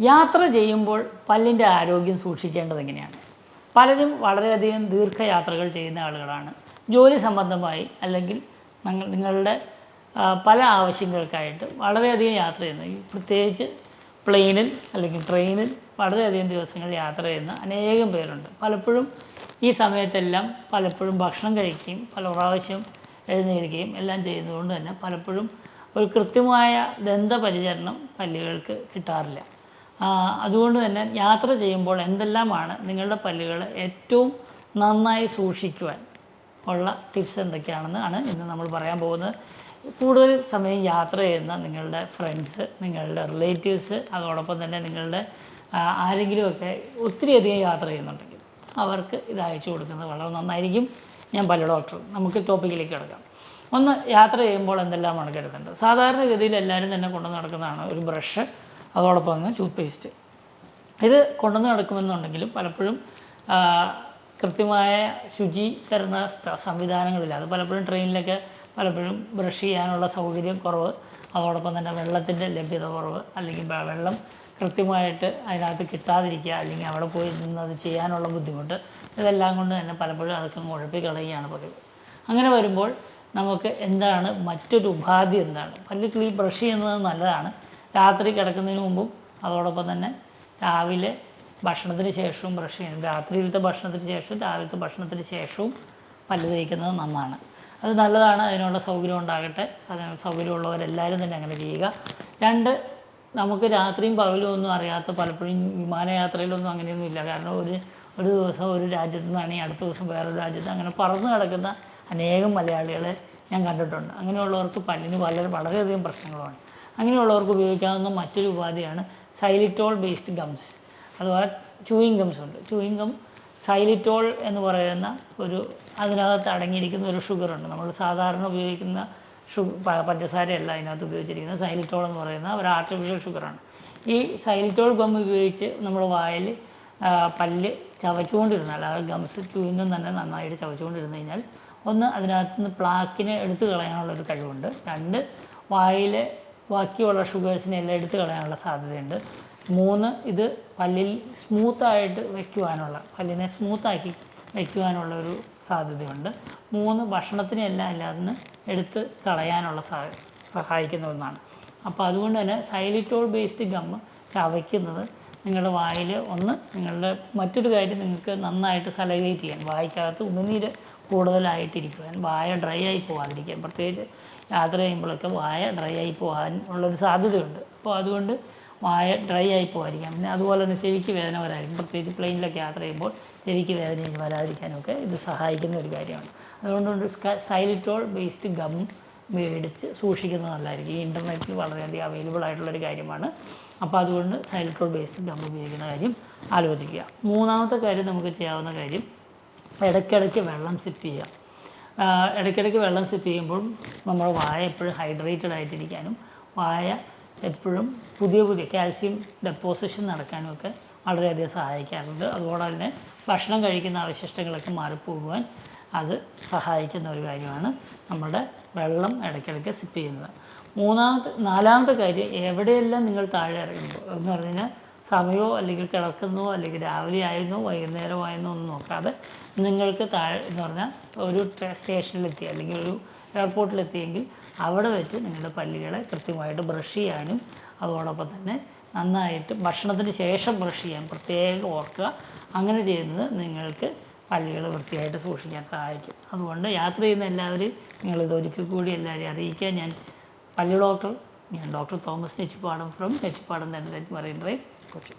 യാത്ര ചെയ്യുമ്പോൾ പല്ലിന്റെ ആരോഗ്യം സൂക്ഷിക്കേണ്ടത് എങ്ങനെയാണ്? പലരും വളരെയധികം ദീർഘയാത്രകൾ ചെയ്യുന്ന ആളുകളാണ്. ജോലി സംബന്ധമായി അല്ലെങ്കിൽ നിങ്ങളുടെ പല ആവശ്യങ്ങൾക്കായിട്ട് വളരെയധികം യാത്ര ചെയ്യുന്ന പ്രത്യേകിച്ച് പ്ലെയിനിൽ അല്ലെങ്കിൽ ട്രെയിനിൽ വളരെയധികം ദിവസങ്ങൾ യാത്ര ചെയ്യുന്ന അനേകം പേരുണ്ട്. പലപ്പോഴും ഈ സമയത്തെല്ലാം പലപ്പോഴും ഭക്ഷണം കഴിക്കുകയും പല പ്രാവശ്യം എഴുന്നേൽക്കുകയും എല്ലാം ചെയ്യുന്നതുകൊണ്ട് തന്നെ പലപ്പോഴും ഒരു കൃത്യമായ ദന്തപരിചരണം പല്ലുകൾക്ക് കിട്ടാറില്ല. അതുകൊണ്ട് തന്നെ യാത്ര ചെയ്യുമ്പോൾ എന്തെല്ലാമാണ് നിങ്ങളുടെ പല്ലുകൾ ഏറ്റവും നന്നായി സൂക്ഷിക്കുവാൻ ഉള്ള ടിപ്സ് എന്തൊക്കെയാണെന്ന് ആണ് ഇന്ന് നമ്മൾ പറയാൻ പോകുന്നത്. കൂടുതൽ സമയം യാത്ര ചെയ്യുന്ന നിങ്ങളുടെ ഫ്രണ്ട്സ് നിങ്ങളുടെ റിലേറ്റീവ്സ് അതോടൊപ്പം തന്നെ നിങ്ങളുടെ ആരെങ്കിലുമൊക്കെ ഒത്തിരിയധികം യാത്ര ചെയ്യുന്നുണ്ടെങ്കിൽ അവർക്ക് ഇത് അയച്ചു കൊടുക്കുന്നത് വളരെ നന്നായിരിക്കും. ഞാൻ പല ഡോക്ടർ നമുക്ക് ടോപ്പിക്കിലേക്ക് കിടക്കാം. ഒന്ന് യാത്ര ചെയ്യുമ്പോൾ എന്തെല്ലാമാണ് കരുതേണ്ടത്? സാധാരണഗതിയിൽ എല്ലാവരും തന്നെ കൊണ്ടു നടക്കുന്നതാണ് ഒരു ബ്രഷ് അതോടൊപ്പം തന്നെ ടൂത്ത് പേസ്റ്റ് ഇത് കൊണ്ടുവന്ന് നടക്കുമെന്നുണ്ടെങ്കിലും പലപ്പോഴും കൃത്യമായ ശുചീകരണ സംവിധാനങ്ങളില്ല. അത് പലപ്പോഴും ട്രെയിനിലൊക്കെ പലപ്പോഴും ബ്രഷ് ചെയ്യാനുള്ള സൗകര്യം കുറവ് അതോടൊപ്പം തന്നെ വെള്ളത്തിന്റെ ലഭ്യത കുറവ് അല്ലെങ്കിൽ വെള്ളം കൃത്യമായിട്ട് അതിനകത്ത് കിട്ടാതിരിക്കുക അല്ലെങ്കിൽ അവിടെ പോയി നിന്ന് അത് ചെയ്യാനുള്ള ബുദ്ധിമുട്ട് ഇതെല്ലാം കൊണ്ട് തന്നെ പലപ്പോഴും അതൊക്കെ കുഴപ്പി കളയുകയാണ് പതിവ്. അങ്ങനെ വരുമ്പോൾ നമുക്ക് എന്താണ് മറ്റൊരു ഉപാധി എന്താണ്? പല്ല് ക്ലീ ബ്രഷ് ചെയ്യുന്നത് നല്ലതാണ്. രാത്രി കിടക്കുന്നതിന് മുമ്പും അതോടൊപ്പം തന്നെ രാവിലെ ഭക്ഷണത്തിന് ശേഷവും ബ്രഷ് ചെയ്യണം. രാത്രിയിലത്തെ ഭക്ഷണത്തിന് ശേഷവും രാവിലത്തെ ഭക്ഷണത്തിന് ശേഷവും പല്ല് തേക്കുന്നത് നന്നാണ്. അത് നല്ലതാണ് അതിനുള്ള സൗകര്യം ഉണ്ടാകട്ടെ. അതിന് സൗകര്യമുള്ളവരെല്ലാവരും തന്നെ അങ്ങനെ ചെയ്യുക. രണ്ട് നമുക്ക് രാത്രിയും പകലും ഒന്നും അറിയാത്ത പലപ്പോഴും വിമാനയാത്രയിലൊന്നും അങ്ങനെയൊന്നും ഇല്ല. കാരണം ഒരു ഒരു ദിവസം ഒരു രാജ്യത്ത് നിന്നാണെങ്കിൽ അടുത്ത ദിവസം വേറൊരു രാജ്യത്ത് അങ്ങനെ പറന്ന് കിടക്കുന്ന അനേകം മലയാളികളെ ഞാൻ കണ്ടിട്ടുണ്ട്. അങ്ങനെയുള്ളവർക്ക് പല്ലിന് വളരെ വളരെയധികം പ്രശ്നങ്ങളുമാണ്. അങ്ങനെയുള്ളവർക്ക് ഉപയോഗിക്കാവുന്ന മറ്റൊരു ഉപാധിയാണ് സൈലിറ്റോൾ ബേസ്ഡ് ഗംസ്. അതുപോലെ ചൂയിങ് ഗംസ് ഉണ്ട്. ചൂയിങ് ഗം സൈലിറ്റോൾ എന്ന് പറയുന്ന ഒരു അതിനകത്ത് അടങ്ങിയിരിക്കുന്ന ഒരു ഷുഗറുണ്ട് നമ്മൾ സാധാരണ ഉപയോഗിക്കുന്ന ഷു പഞ്ചസാരയല്ല അതിനകത്ത് ഉപയോഗിച്ചിരിക്കുന്നത്. സൈലിറ്റോൾ എന്ന് പറയുന്ന ഒരു ആർട്ടിഫിഷ്യൽ ഷുഗറാണ് ഈ സൈലിറ്റോൾ ഗം ഉപയോഗിച്ച് നമ്മൾ വായിൽ പല്ല് ചവച്ചുകൊണ്ടിരുന്നാൽ ആ ഗംസ് ചൂയിങ്ങും തന്നെ നന്നായിട്ട് ചവച്ചുകൊണ്ടിരുന്നു കഴിഞ്ഞാൽ ഒന്ന് അതിനകത്ത് നിന്ന് പ്ലാക്കിനെ എടുത്തു കളയാനുള്ളൊരു കഴിവുണ്ട്. രണ്ട് വായിലെ ബാക്കിയുള്ള ഷുഗേഴ്സിനെ എല്ലാം എടുത്തു കളയാനുള്ള സാധ്യതയുണ്ട്. മൂന്ന് ഇത് പല്ലിൽ സ്മൂത്തായിട്ട് വയ്ക്കുവാനുള്ള പല്ലിനെ സ്മൂത്താക്കി വയ്ക്കുവാനുള്ള ഒരു സാധ്യതയുണ്ട്. മൂന്ന് ഭക്ഷണത്തിനെല്ലാം അല്ലാതെ എടുത്ത് കളയാനുള്ള സഹായിക്കുന്ന ഒന്നാണ്. അപ്പോൾ അതുകൊണ്ട് തന്നെ സൈലിറ്റോൾ ബേസ്ഡ് ഗമ്മ് ചവയ്ക്കുന്നത് നിങ്ങളുടെ വായിൽ ഒന്ന് നിങ്ങളുടെ മറ്റൊരു കാര്യം നിങ്ങൾക്ക് നന്നായിട്ട് സലവേറ്റ് ചെയ്യാൻ വായിക്കകത്ത് ഉമിനീര് കൂടുതലായിട്ടിരിക്കുവാൻ വായ ഡ്രൈ ആയി പോകാതിരിക്കാൻ പ്രത്യേകിച്ച് യാത്ര ചെയ്യുമ്പോഴൊക്കെ വായ ഡ്രൈ ആയി പോകാൻ ഉള്ളൊരു സാധ്യതയുണ്ട്. അപ്പോൾ അതുകൊണ്ട് വായ ഡ്രൈ ആയി പോകാതിരിക്കാം പിന്നെ അതുപോലെ തന്നെ ചെവിക്ക് വേദന വരാതിരിക്കും പ്രത്യേകിച്ച് പ്ലെയിനിലൊക്കെ യാത്ര ചെയ്യുമ്പോൾ ചെവിക്ക് വേദന വരാതിരിക്കാനൊക്കെ ഇത് സഹായിക്കുന്ന ഒരു കാര്യമാണ്. അതുകൊണ്ട് സൈലിറ്റോൾ ബേസ്ഡ് ഗം മേടിച്ച് സൂക്ഷിക്കുന്നത് നല്ലതായിരിക്കും. ഈ ഇന്റർനെറ്റിൽ വളരെയധികം അവൈലബിൾ ആയിട്ടുള്ളൊരു കാര്യമാണ്. അപ്പോൾ അതുകൊണ്ട് സൈലിട്രോൾ ബേസ്ഡ് ഗം ഉപയോഗിക്കുന്ന കാര്യം ആലോചിക്കുക. മൂന്നാമത്തെ കാര്യം നമുക്ക് ചെയ്യാവുന്ന കാര്യം ഇടയ്ക്കിടയ്ക്ക് വെള്ളം സിപ്പ് ചെയ്യുക. ഇടയ്ക്കിടയ്ക്ക് വെള്ളം സിപ്പ് ചെയ്യുമ്പോൾ നമ്മുടെ വായ എപ്പോഴും ഹൈഡ്രേറ്റഡ് ആയിട്ടിരിക്കാനും വായ എപ്പോഴും പുതിയ പുതിയ കാൽസ്യം ഡെപ്പോസിഷൻ നടക്കാനും ഒക്കെ വളരെയധികം സഹായിക്കാറുണ്ട്. അതുപോലെ തന്നെ ഭക്ഷണം കഴിക്കുന്ന അവശിഷ്ടങ്ങളൊക്കെ മാറിപ്പോകുവാൻ അത് സഹായിക്കുന്ന ഒരു കാര്യമാണ് നമ്മുടെ വെള്ളം ഇടയ്ക്കിടയ്ക്ക് സിപ്പ് ചെയ്യുന്നത്. മൂന്നാമത്തെ നാലാമത്തെ കാര്യം എവിടെയെല്ലാം നിങ്ങൾ താഴെ ഇറങ്ങുമ്പോൾ എന്ന് പറഞ്ഞു കഴിഞ്ഞാൽ സമയമോ അല്ലെങ്കിൽ കിടക്കുന്നോ അല്ലെങ്കിൽ രാവിലെ ആയിരുന്നോ വൈകുന്നേരമായിരുന്നോ ഒന്നും നോക്കാതെ നിങ്ങൾക്ക് താഴെ എന്ന് പറഞ്ഞാൽ ഒരു സ്റ്റേഷനിലെത്തി അല്ലെങ്കിൽ ഒരു എയർപോർട്ടിലെത്തിയെങ്കിൽ അവിടെ വെച്ച് നിങ്ങളുടെ പല്ലുകളെ കൃത്യമായിട്ട് ബ്രഷ് ചെയ്യാനും അതോടൊപ്പം തന്നെ നന്നായിട്ട് ഭക്ഷണത്തിന് ശേഷം ബ്രഷ് ചെയ്യാൻ പ്രത്യേകം ഓർക്കുക. അങ്ങനെ ചെയ്യുന്നത് നിങ്ങൾക്ക് പല്ലുകൾ വൃത്തിയായിട്ട് സൂക്ഷിക്കാൻ സഹായിക്കും. അതുകൊണ്ട് യാത്ര ചെയ്യുന്ന എല്ലാവരും നിങ്ങളിത് ഒരിക്കൽ കൂടി എല്ലാവരെയും അറിയിക്കാൻ ഞാൻ പല്ലു ഡോക്ടർ ഞാൻ doctor Thomas Nechipadam from Nechipadam തന്നെ മറൈൻ ഡ്രൈവ് കൊച്ചി.